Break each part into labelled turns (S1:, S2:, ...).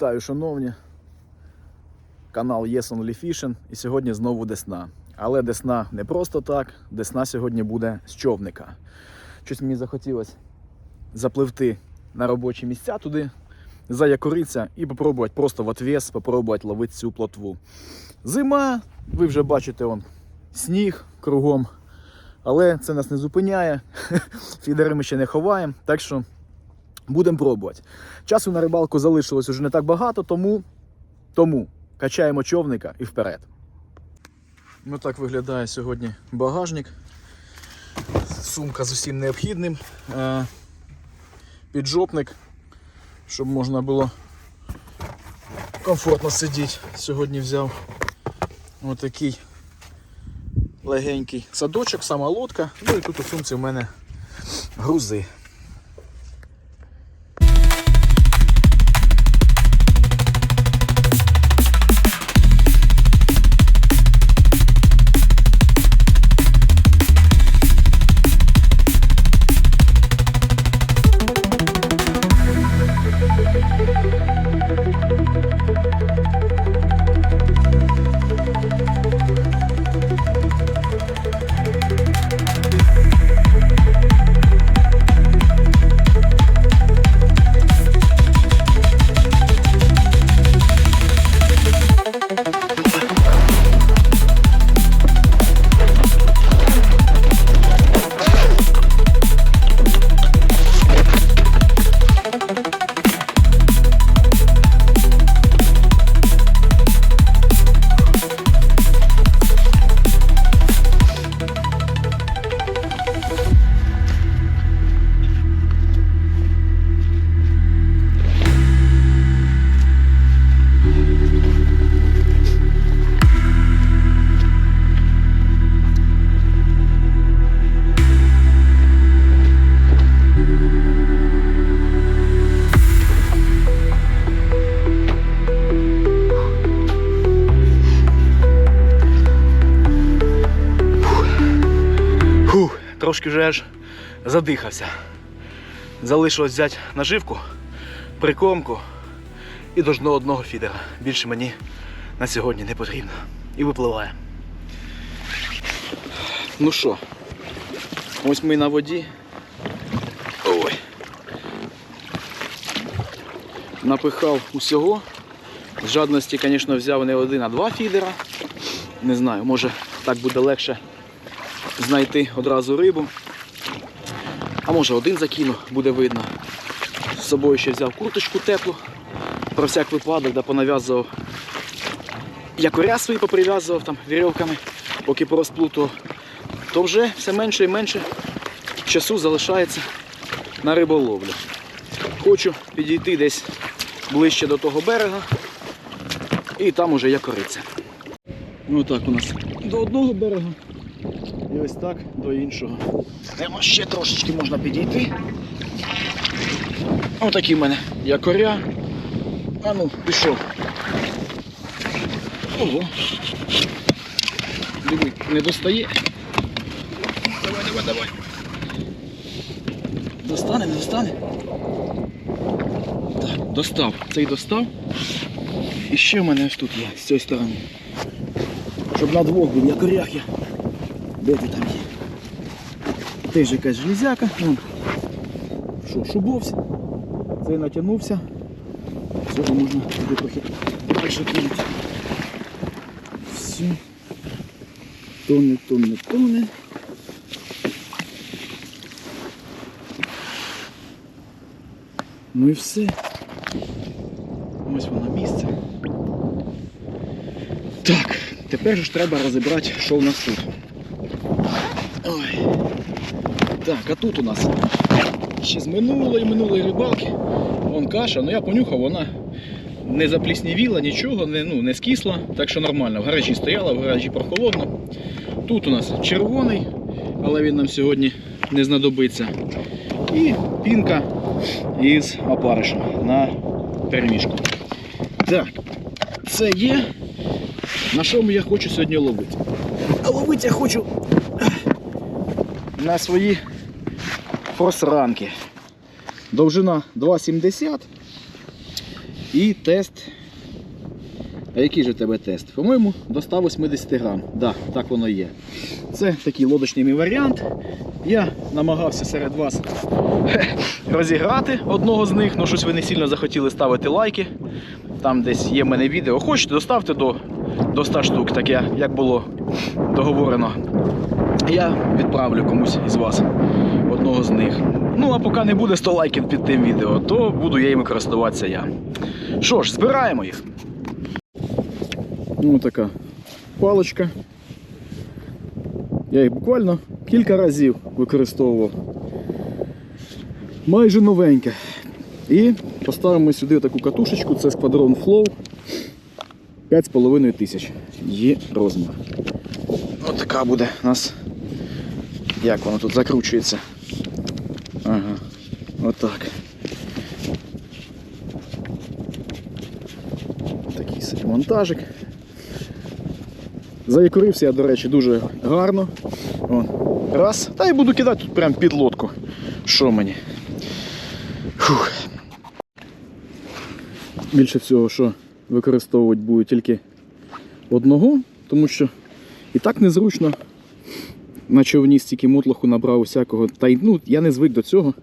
S1: Вітаю, шановні. Канал Yes Only Fishing. І сьогодні знову Десна. Але Десна не просто так. Десна сьогодні буде з човника. Щось мені захотілося запливти на робочі місця туди, заякоритися і попробувати просто в отвес, попробувати ловити цю плотву. Зима, ви вже бачите, он, сніг кругом. Але це нас не зупиняє. Фідери ми ще не ховаємо. Так що будемо пробувати. Часу на рибалку залишилось уже не так багато, тому, тому качаємо човника і вперед. Ну так виглядає сьогодні багажник. Сумка з усім необхідним. Е, Піджопник, щоб можна було комфортно сидіти. Сьогодні взяв отакий легенький садочок, сама лодка. Ну і тут у сумці в мене грузи. Вже аж задихався. Залишилось взяти наживку, прикормку і до одного фідера. Більше мені на сьогодні не потрібно. І випливає. Ну що, ось ми на воді. Ой. Напихав усього. З жадності, звісно, взяв не один, а два фідера. Не знаю, може так буде легше знайти одразу рибу. А може один закину, буде видно. З собою ще взяв курточку теплу. Про всяк випадок, да понав'язував. Якоря свої поприв'язував там вірьовками, поки порозплутував. То вже все менше і менше часу залишається на риболовлю. Хочу підійти десь ближче до того берега і там уже якориться. Ну так у нас до одного берега і ось так до іншого. Йдемо ще трошечки можна підійти. Отакі в мене якоря. А ну, пішов. Ого. Диви, не достає. Давай, давай, давай. Достане, не достане? Так, достав. Цей достав. І ще в мене ось тут є, з цієї сторони. Щоб на двох був якорях я. Де там є? Теж якась железяка. Вон. Що, шубовся. Цей натягнувся. Цього можна туди трохи далі кинути. Все. Тоне, тоне, тоне. Ну і все. Ось воно місце. Так, тепер ж треба розібрати, що в нас тут. Ой. Так, а тут у нас ще з минулої минулої рибалки. Вон каша, ну я понюхав, вона не запліснівіла, нічого, не, ну, не скисла, так що нормально. В гаражі стояла, в гаражі прохолодно. Тут у нас червоний, але він нам сьогодні не знадобиться. І пінка із опаришем на перемішку. Так, це є. На що я хочу сьогодні ловити? А ловити я хочу на свої форсранки. Довжина 2,70. І тест. А який же в тебе тест? По-моєму, до 180 грам. Да, так воно є. Це такий лодочний мій варіант. Я намагався серед вас розіграти одного з них, але щось ви не сильно захотіли ставити лайки. Там десь є в мене відео. Хочете, доставте до, до 100 штук, так я, як було договорено. Я відправлю комусь із вас одного з них. Ну, а поки не буде 100 лайків під тим відео, то буду я їм користуватися я. Що ж, збираємо їх. Ну, така паличка. Я їх буквально кілька разів використовував. Майже новеньке. І поставимо сюди таку катушечку, це Squadron Flow 5,5 тисяч. Є розмір. Ось така буде у нас. Як воно тут закручується. Ага. Отак. Такий собі монтажик. Заякорився я, до речі, дуже гарно. О, раз. Та й буду кидати тут прямо під лодку. Що мені? Фух. Більше всього, що використовувати буду тільки одного, тому що і так незручно. На човні стільки мотлоху набрав усякого. Та й ну, я не звик до цього,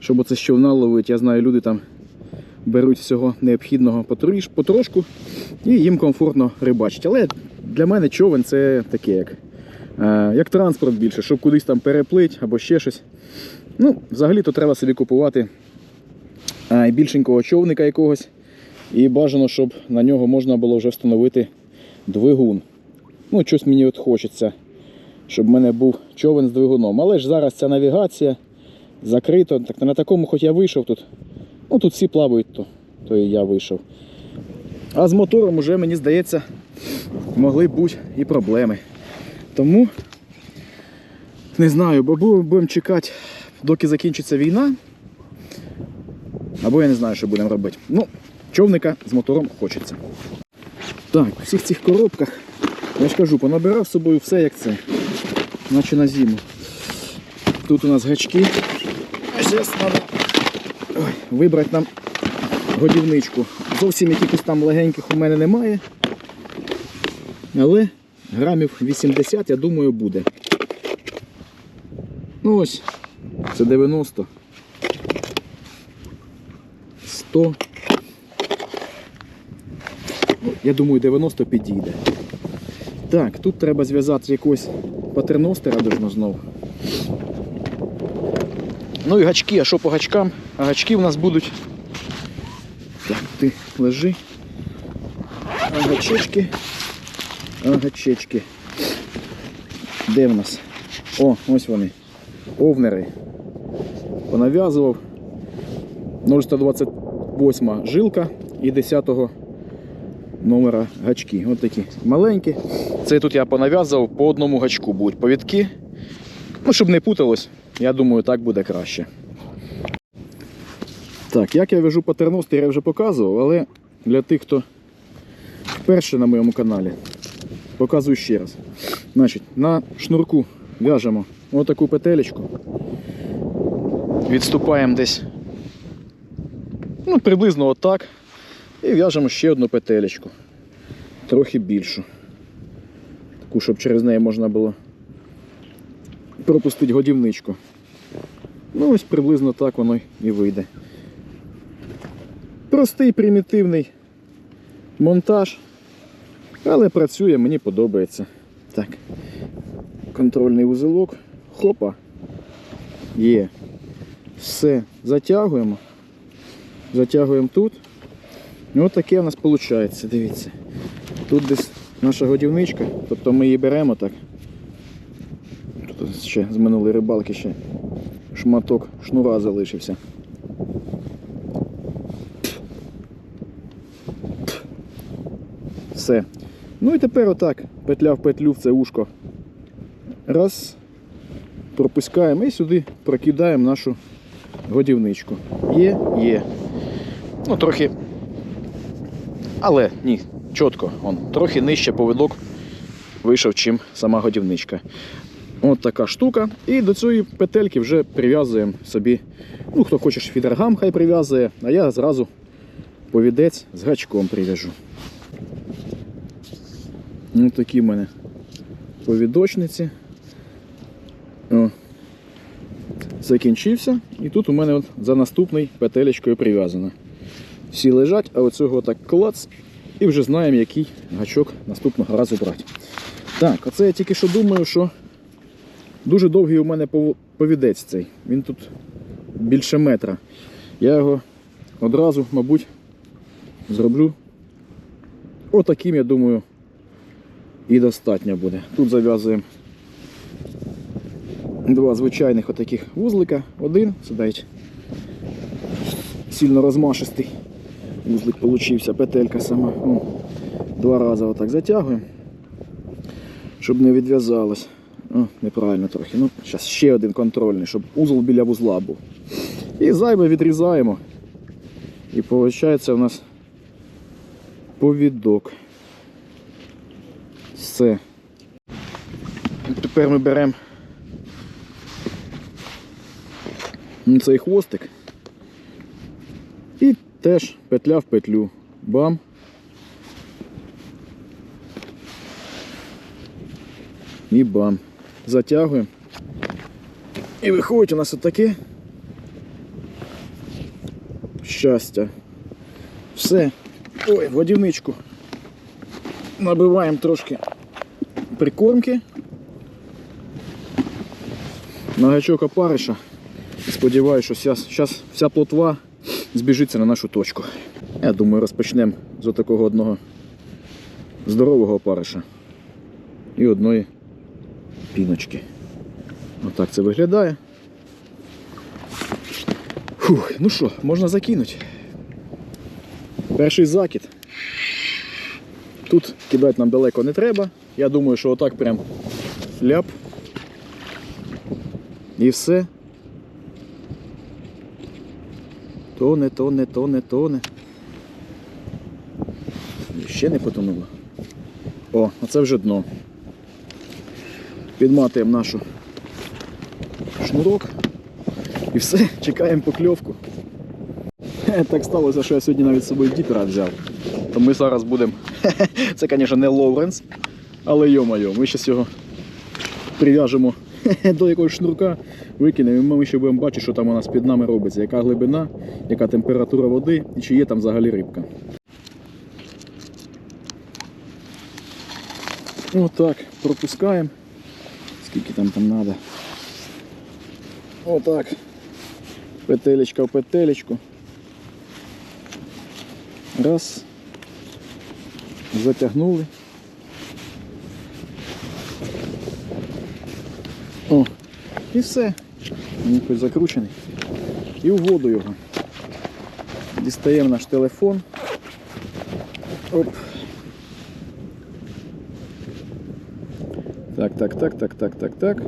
S1: щоб оце з човна ловити. Я знаю, люди там беруть всього необхідного потрошку і їм комфортно рибачить. Але для мене човен це таке, як, е, як транспорт більше, щоб кудись там переплить або ще щось. Ну, взагалі-то треба собі купувати е, більшенького човника якогось. І бажано, щоб на нього можна було вже встановити двигун. Ну, щось мені от хочеться, щоб в мене був човен з двигуном. Але ж зараз ця навігація закрито. Так на такому, хоч я вийшов тут. Ну тут всі плавають, то, то і я вийшов. А з мотором уже, мені здається, могли бути і проблеми. Тому не знаю, бо будемо чекати, доки закінчиться війна. Або я не знаю, що будемо робити. Ну, човника з мотором хочеться. Так, у всіх цих коробках, я ж кажу, понабирав з собою все як це. Наче на зиму. Тут у нас гачки. Зараз треба вибрати нам годівничку. Зовсім якихось там легеньких у мене немає. Але грамів 80, я думаю, буде. Ну ось, це 90. 100. Ну, Я думаю, 90 підійде. Так, тут треба зв'язати якогось патерностера должно знову. Ну і гачки, а що по гачкам? А гачки в нас будуть. Так, ти лежи. А гачечки. А гачечки. Де в нас? О, ось вони. Овнери. Понав'язував. 0,128 жилка і 10 номера гачки. Ось такі маленькі. Це тут я понав'язував по одному гачку будуть повідки. Ну, щоб не путалось, я думаю, так буде краще. Так, як я вяжу патерностер, я вже показував, але для тих, хто вперше на моєму каналі, показую ще раз. Значить, на шнурку в'яжемо отаку петелечку. Відступаємо десь ну, приблизно отак. І в'яжемо ще одну петелечку. Трохи більшу. Таку, щоб через неї можна було пропустити годівничку. Ну ось приблизно так воно і вийде. Простий примітивний монтаж, але працює, мені подобається. Так, контрольний узелок. Хопа. Є. Все, затягуємо. Затягуємо тут. І от таке у нас виходить, дивіться. Тут десь наша годівничка, тобто ми її беремо так. Тут ще з минулої рибалки ще шматок шнура залишився. Все. Ну і тепер отак, петля в петлю в це ушко. Раз. Пропускаємо і сюди прокидаємо нашу годівничку. Є, є. Ну, трохи. Але ні, чітко, он, трохи нижче повідок вийшов, чим сама годівничка. От така штука. І до цієї петельки вже прив'язуємо собі. Ну, хто хоче фідергам, хай прив'язує, а я зразу повідець з гачком прив'яжу. Ну такі в мене повідочниці. О. Закінчився. І тут у мене от за наступний петелечкою прив'язано. Всі лежать, а оцього так клац. І вже знаємо, який гачок наступного разу брати. Так, оце я тільки що думаю, що дуже довгий у мене повідець цей. Він тут більше метра. Я його одразу, мабуть, зроблю отаким, я думаю, і достатньо буде. Тут зав'язуємо два звичайних отаких вузлика. Один, сюди сильно розмашистий вузлик получився, петелька сама. Ну, два рази отак затягуємо, щоб не відв'язалось. О, неправильно трохи. Ну, зараз ще один контрольний, щоб узол біля вузла був. І зайве відрізаємо. І виходить у нас повідок. Все. Тепер ми беремо цей хвостик і теж петля в петлю. Бам. І бам. Затягуємо. І виходить у нас отаке щастя. Все. Ой, водівничку. Набиваємо трошки прикормки. На гачок опариша. Сподіваюся, що зараз вся плотва збіжиться на нашу точку. Я думаю, розпочнемо з такого одного здорового опариша і одної піночки. Отак це виглядає. Фух, ну що, можна закинути. Перший закид. Тут кидати нам далеко не треба. Я думаю, що отак прям ляп. І все. Тоне, тоне, тоне, тоне. Ще не потонуло. О, оце вже дно. Підматуємо нашу шнурок. І все, чекаємо покльовку. Так сталося, що я сьогодні навіть з собою діпера взяв. То ми зараз будемо. Це, звісно, не Лоуренс, але йо-моє, ми зараз його прив'яжемо до якогось шнурка, викинемо, і ми ще будемо бачити, що там у нас під нами робиться, яка глибина, яка температура води і чи є там взагалі рибка. Отак, пропускаємо. Скільки там там треба. Отак. Петелечка в петелечку. Раз. Затягнули. О, і все. Він хоч закручений. І в воду його. Дістаємо наш телефон. Оп. Так, так, так, так, так, так, так.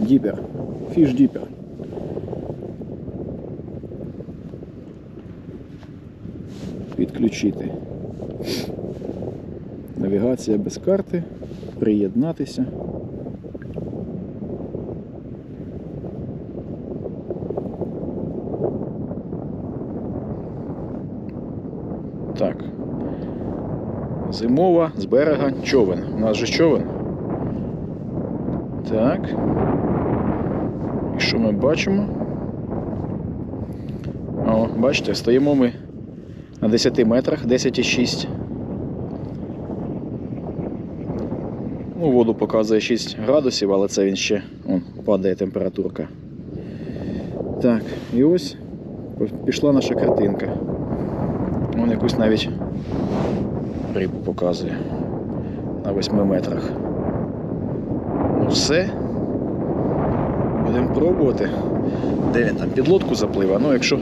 S1: Діпер. Фіш діпер. Підключити. Навігація без карти. Приєднатися. Так. Зимова з берега човен. У нас же човен. Так. І що ми бачимо? О, бачите, стоїмо ми на 10 метрах, 10,6. Ну, воду показує 6 градусів, але це він ще он, падає температурка. Так, і ось пішла наша картинка. Вон якусь навіть рибу показує на 8 метрах. Ну все. Будемо пробувати. Де він там під лодку заплив, а ну якщо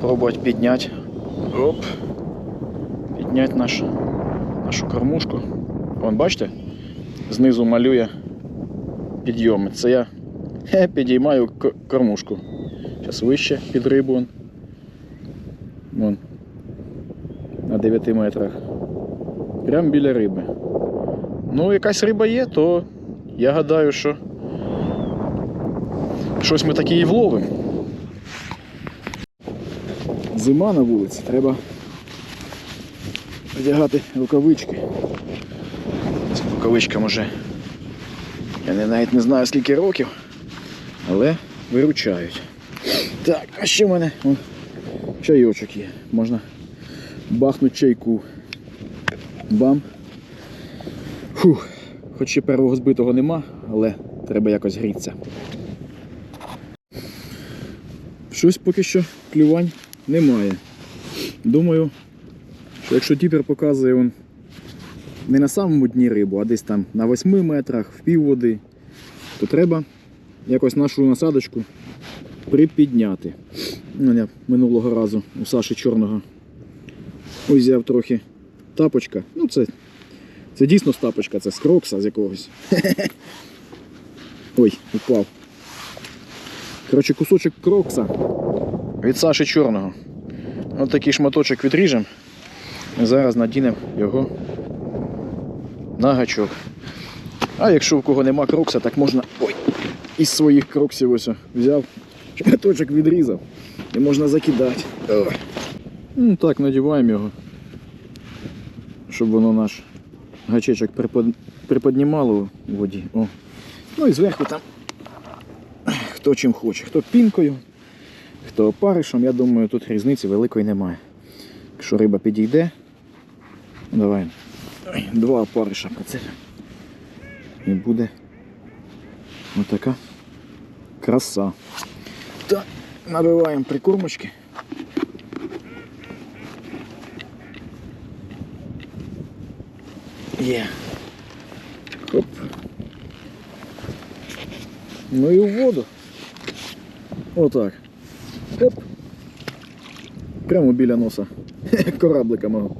S1: пробувати підняти. Оп. Підняти наш, нашу кормушку. Вон, бачите? Знизу малює підйоми. Це я хе, підіймаю кормушку. Зараз вище під рибу. Вон. На 9 метрах. Прямо біля риби. Ну, якась риба є, то я гадаю, що щось ми таке і вловимо. Зима на вулиці, треба одягати рукавички. Ця рукавичка може. Я навіть не знаю скільки років, але виручають. Так, а ще в мене чайочок є. Можна бахнути чайку. Бам. Фух. Хоч ще первого збитого нема, але треба якось грітися. Щось поки що клювань немає. Думаю, що якщо діпер показує он не на самому дні рибу, а десь там на 8 метрах, в пів води, то треба якось нашу насадочку припідняти. Ну, я минулого разу у Саші Чорного узяв трохи тапочка. Ну, це, це дійсно тапочка, це з крокса з якогось. Ой, упав. Коротше, кусочок крокса від Саші Чорного. Ось такий шматочок відріжемо. Зараз надінемо його на гачок. А якщо в кого нема крокса, так можна ой, із своїх кроксів ось взяв, шматочок відрізав і можна закидати. Ну так, надіваємо його, щоб воно наш гачечок припод... приподнімало у воді. О. Ну і зверху там хто чим хоче, хто пінкою, хто опаришем, я думаю, тут різниці великої немає. Якщо риба підійде, давай два опариша прицелю. І буде отака краса. Так, набиваємо прикормочки. Є. Хоп. Ну і в воду. Отак. Оп. Прямо біля носа. Кораблика мого.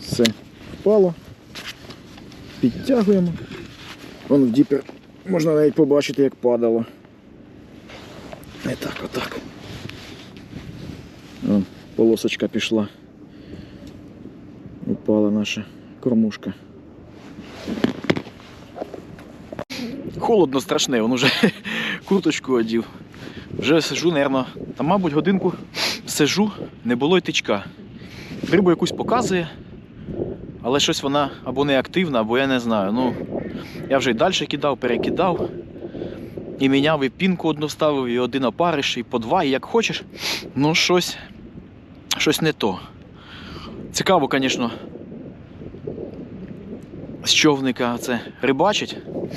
S1: Все, впало. Підтягуємо. Вон в діпер можна навіть побачити, як падало. Не так, отак. Полосочка пішла. Упала наша кормушка. Холодно страшне, він уже курточку одів. Вже сижу, нервно. Там, мабуть, годинку сижу, не було й тичка. Рибу якусь показує, але щось вона або не активна, або я не знаю. Ну, я вже й далі кидав, перекидав. І міняв, і пінку одну ставив, і один опариш, і по два, і як хочеш. Ну, щось, щось не то. Цікаво, звісно, з човника це рибачить.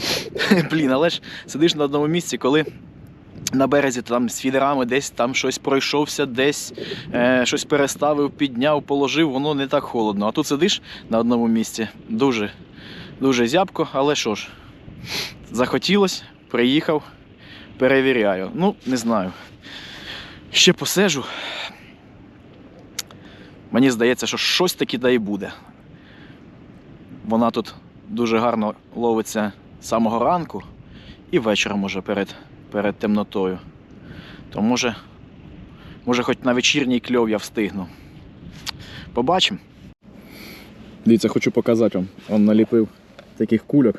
S1: Блін, але ж сидиш на одному місці, коли на березі там з фідерами десь там щось пройшовся, десь е, щось переставив, підняв, положив, воно не так холодно. А тут сидиш на одному місці, дуже, дуже зябко, але що ж, захотілось, приїхав, перевіряю. Ну, не знаю. Ще посежу. Мені здається, що щось таки да і буде. Вона тут дуже гарно ловиться з самого ранку і вечором уже перед, перед темнотою. То може, може хоч на вечірній кльов я встигну. Побачимо. Дивіться, хочу показати вам. Он наліпив таких кульок.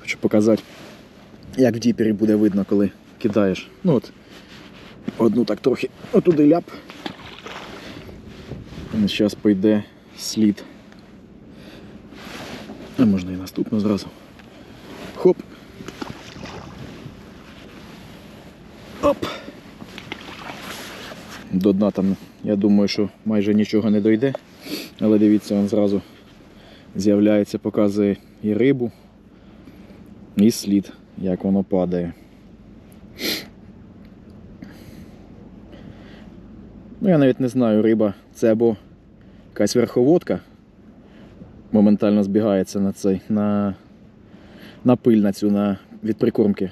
S1: Хочу показати, як в діпері буде видно, коли кидаєш. Ну от, одну так трохи отуди ляп. Зараз пойде слід. А можна і наступну зразу. Хоп. Оп. До дна там, я думаю, що майже нічого не дойде. Але дивіться, він зразу з'являється, показує і рибу, і слід, як воно падає. Ну, я навіть не знаю, риба це або якась верховодка моментально збігається на цей, на, на пиль на цю на, від прикормки.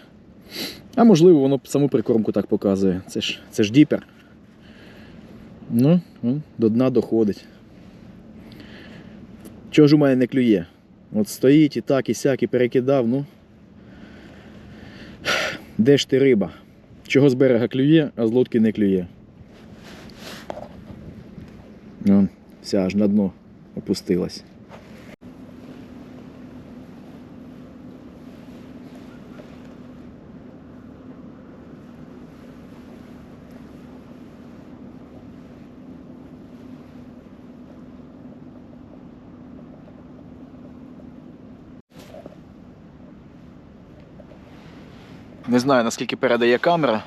S1: А можливо, воно саму прикормку так показує. Це ж, це ж діпер. Ну, до дна доходить. Чого ж у мене не клює? От стоїть і так, і сяк, і перекидав, ну. Де ж ти риба? Чого з берега клює, а з лодки не клює? Вон, вся аж на дно опустилась. Не знаю наскільки передає камера.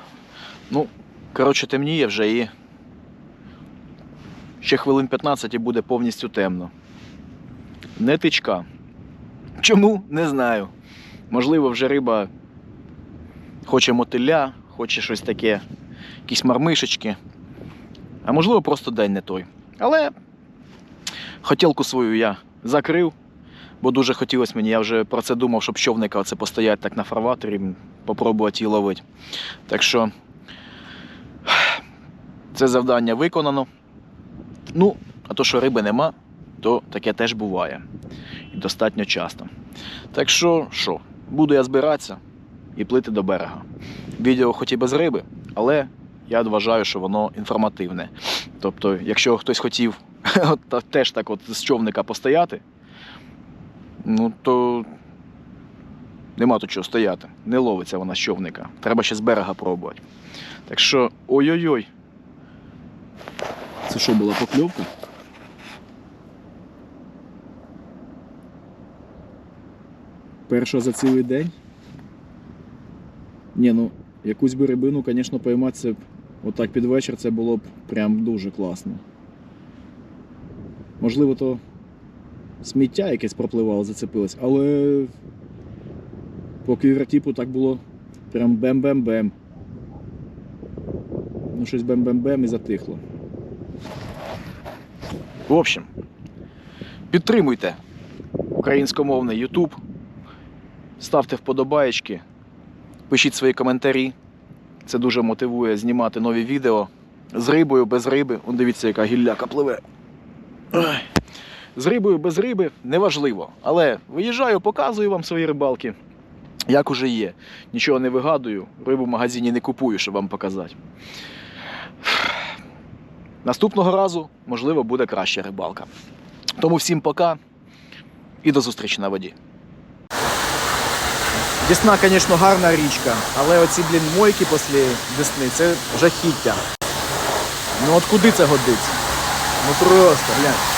S1: Ну, коротше, темніє вже і ще хвилин 15 і буде повністю темно. Не тичка. Чому? Не знаю. Можливо, вже риба хоче мотиля, хоче щось таке, якісь мармишечки. А можливо, просто день не той. Але хотілку свою я закрив, бо дуже хотілося мені. Я вже про це думав, щоб човника оце постояти так на фарватері, попробувати її ловити. Так що це завдання виконано. Ну, а то, що риби нема, то таке теж буває. І достатньо часто. Так що, що, буду я збиратися і плити до берега. Відео хоч і без риби, але я вважаю, що воно інформативне. Тобто, якщо хтось хотів от, теж так от з човника постояти, ну то нема тут чого стояти. Не ловиться вона з човника. Треба ще з берега пробувати. Так що, ой-ой-ой. Це що була покльовка? Перша за цілий день. Ні, ну якусь би рибину, звісно, поймати отак під вечір це було б прям дуже класно. Можливо, то сміття якесь пропливало, зацепилось, але по квівертіпу так було прям бем-бем-бем. Ну, щось бем-бем-бем і затихло. В общем, підтримуйте українськомовний YouTube, ставте вподобаєчки, пишіть свої коментарі. Це дуже мотивує знімати нові відео з рибою, без риби. Он дивіться, яка гілляка пливе. З рибою, без риби неважливо. Але виїжджаю, показую вам свої рибалки. Як уже є. Нічого не вигадую, рибу в магазині не купую, щоб вам показати. Наступного разу, можливо, буде краща рибалка. Тому всім пока і до зустрічі на воді. Десна, звісно, гарна річка, але оці, блін, мойки після Десни це жахіття. Ну от куди це годиться? Ну просто, глянь.